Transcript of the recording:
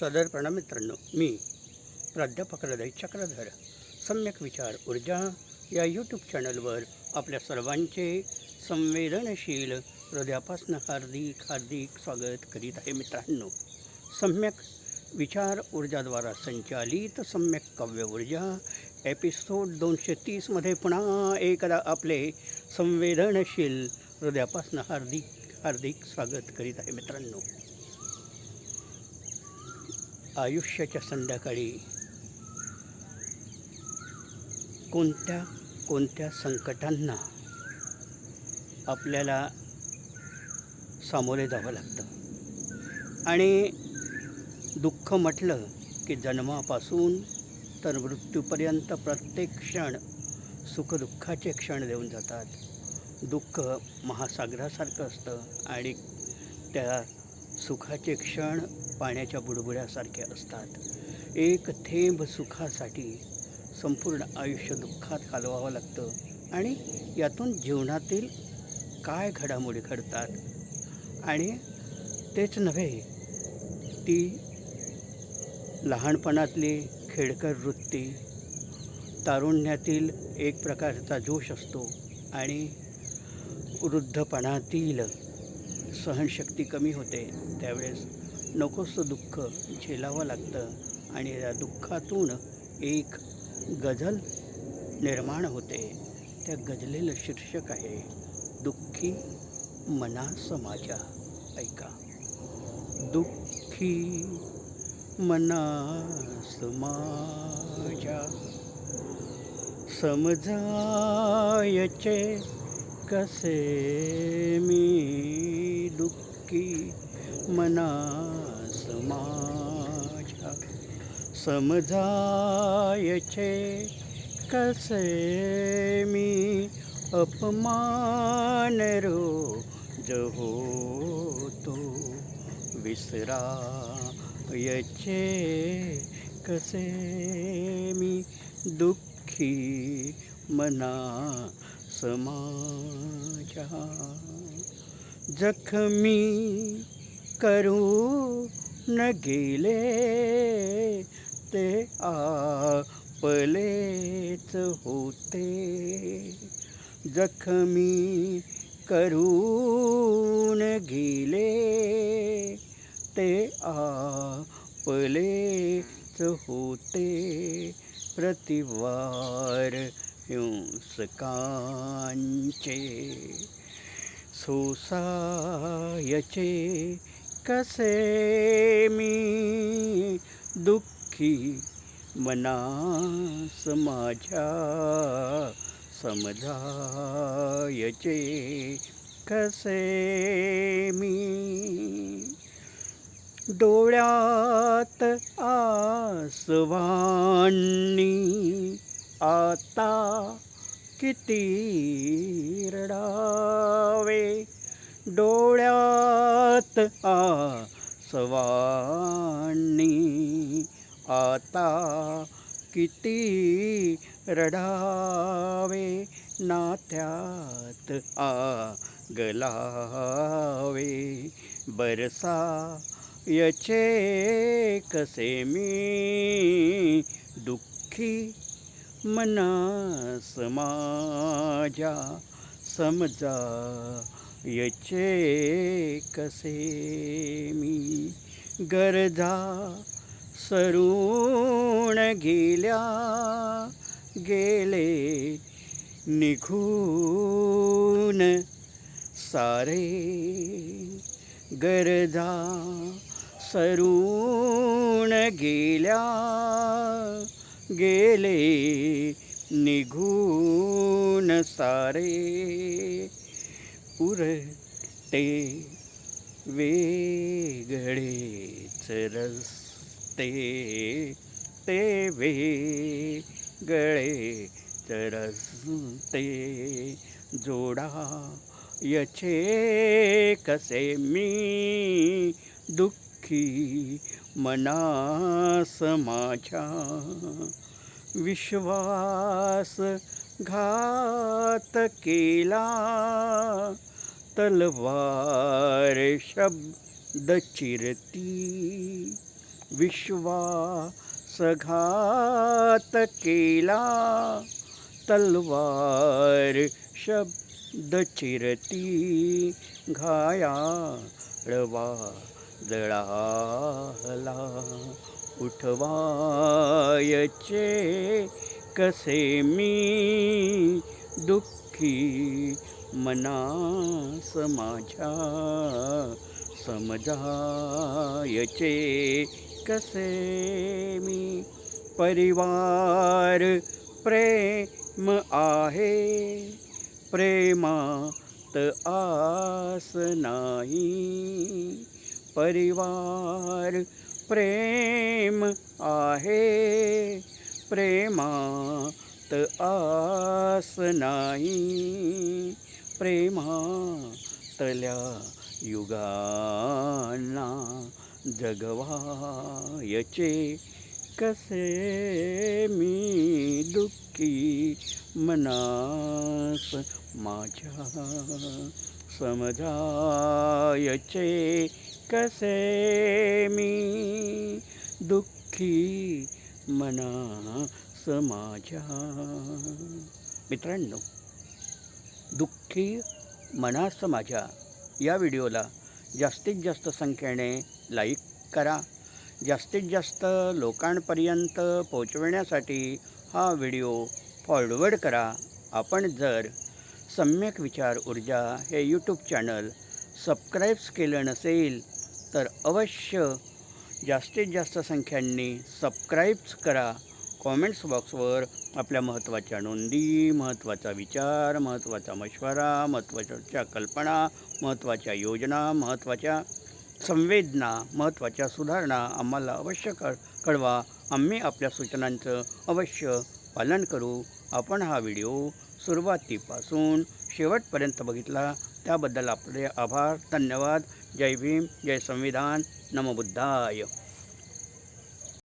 सदरपणा मित्रांनो मी प्राध्यापक हृदय चक्रधर सम्यक विचार ऊर्जा या यूट्यूब चॅनलवर आपल्या सर्वांचे संवेदनशील हृदयापासून हार्दिक हार्दिक स्वागत करीत आहे मित्रांनो. सम्यक विचार ऊर्जाद्वारा संचालित सम्यक काव्य ऊर्जा एपिसोड दोनशे तीसमध्ये पुन्हा एकदा आपले संवेदनशील हृदयापासून हार्दिक हार्दिक स्वागत करीत आहे मित्रांनो. आयुष्याच्या संध्याकाळी कोणत्या कोणत्या संकटांना आपल्याला सामोरे जावं लागतं? आणि दुःख म्हटलं की जन्मापासून तर मृत्यूपर्यंत प्रत्येक क्षण सुखदुःखाचे क्षण देऊन जातात. दुःख महासागरासारखं असतं आणि त्या सुखाचे क्षण पाण्याच्या बुडबुड्यासारखे असतात. एक थेंब सुखासाठी संपूर्ण आयुष्य दुःखात घालवावं लागतं आणि यातून जीवनातील काय घडामोडी घडतात? आणि तेच नव्हे ती लहानपणातली खेडकर वृत्ती तारुण्यातील एक प्रकारचा जोश असतो आणि वृद्धपणातील सहनशक्ती कमी होते त्यावेळेस नकोसं दुःख झेलावं लागतं आणि या दुःखातून एक गझल निर्माण होते. त्या गझलेलं शीर्षक आहे दुःखी मना समाजा. ऐका. दुःखी मना समाजा समजायचे कसे मी दुःखी मना समाजा समजायचे? कसे मी अपमान तो विसरा विसरायचे? कसे मी दुःखी मना समाजा। जखमी करू न गेले ते आपलेच होते। जखमी करून गेले ते आपलेच होते। प्रतिवार हिंसकांचे सोसायचे कसे मी दुःखी मनास माझ्या समजायचे कसे मी डोळ्यात आसवानी आता किती रडावे? डोळ्यात आ सवाणी आता किती रडावे? नात्यात आ गलावे बरसा यचे कसे मी? दुःखी मना समाजा समजा यचे कसे मी गरजा सरून गेल्या गेले निघून सारे गरजा सरून गेल्या गेले निघून सारे. उरटे वेगळेच रस्ते ते वेगळेच रस्ते. जोडा यचे कसे मी दुःखी मनास माझ्या विश्वास घात केला. तलवार शब्द चिरती विश्वासघात केला. तलवार शब्द चिरती घायाळवा. जळाला उठवायचे कसे मी दुःखी मनास माझ्या समजायचे कसे मी परिवार प्रेम आहे प्रेमात आस नाही. परिवार प्रेम आहे. प्रेमात आस नाही. प्रेमातल्या युगांना जगवायचे कसे? मी दुःखी मनास माझ्या समजायचे. कसे मी दुःखी मना समाजा मित्रांनो दुःखी मनास माझ्या या व्हिडिओला जास्तीत जास्त संख्येने लाईक करा. जास्तीत जास्त लोकांपर्यंत पोचविण्यासाठी हा व्हिडिओ फॉरवर्ड करा. आपण जर सम्यक विचार ऊर्जा हे यूट्यूब चॅनल सबस्क्राईब्स केलं नसेल तर अवश्य जास्तीत जास्त संख्यांनी सबस्क्राईब्स करा. कॉमेंट्स बॉक्सवर आपल्या महत्त्वाच्या नोंदी महत्त्वाचा विचार महत्त्वाचा मशवरा महत्त्वाच्या कल्पना महत्त्वाच्या योजना महत्त्वाच्या संवेदना महत्त्वाच्या सुधारणा आम्हाला अवश्य कळ कळवा. आम्ही आपल्या सूचनांचं अवश्य पालन करू. आपण हा व्हिडिओ सुरुवातीपासून शेवटपर्यंत बघितला. त्याबद्दल आपले आभार धन्यवाद. जय भीम जय संविधान. नमबुद्धाय